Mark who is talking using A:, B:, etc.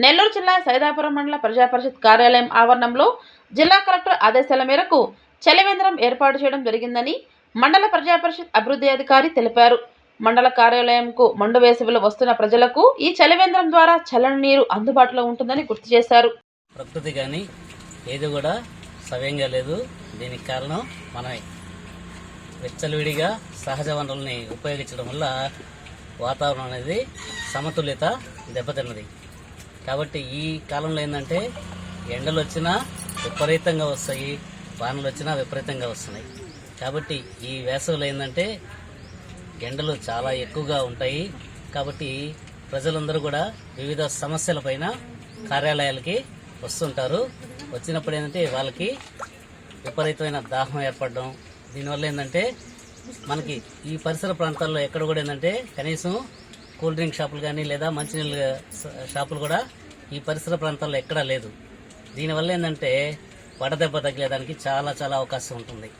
A: నెల్లూరు జిల్లా సైదాపురం మండల ప్రజాపరిషత్ కార్యాలయం ఆవరణంలో జిల్లా కలెక్టర్ ఆదేశాల మేరకు చలివేంద్రం ఏర్పాటు చేయడం జరిగిందని మండల ప్రజాపరిషత్ అభివృద్ధి అధికారి తెలిపారు. మండల కార్యాలయంకు మండు వేసవిలో వస్తున్న ప్రజలకు ఈ చలివేంద్రం ద్వారా చల్లని నీరు అందుబాటులో ఉంటుందని గుర్తు చేశారు.
B: ప్రకృతి కానీ ఏది కూడా సవ్యంగా లేదు. దీనికి కారణం మనమే. విచ్చలవిడిగా సహజ వనరుల్ని ఉపయోగించడం వల్ల వాతావరణం అనేది సమతుల్యత దెబ్బతిన్నది. కాబట్టి ఈ కాలంలో ఏంటంటే ఎండలు వచ్చినా విపరీతంగా వస్తాయి వానలు వచ్చినా విపరీతంగా వస్తున్నాయి. కాబట్టి ఈ వేసవిలో ఏంటంటే ఎండలు చాలా ఎక్కువగా ఉంటాయి. కాబట్టి ప్రజలందరూ కూడా వివిధ సమస్యలపైన కార్యాలయాలకి వస్తుంటారు. వచ్చినప్పుడు ఏంటంటే వాళ్ళకి విపరీతమైన దాహం ఏర్పడడం దీనివల్ల ఏంటంటే మనకి ఈ పరిసర ప్రాంతాల్లో ఎక్కడ కూడా ఏంటంటే కనీసం కూల్ డ్రింక్ షాపులు కానీ లేదా మంచినీళ్ళ షాపులు కూడా ఈ పరిసర ప్రాంతాల్లో ఎక్కడా లేదు. దీనివల్ల ఏంటంటే వడదెబ్బ తగిలేదానికి చాలా చాలా అవకాశం ఉంటుంది.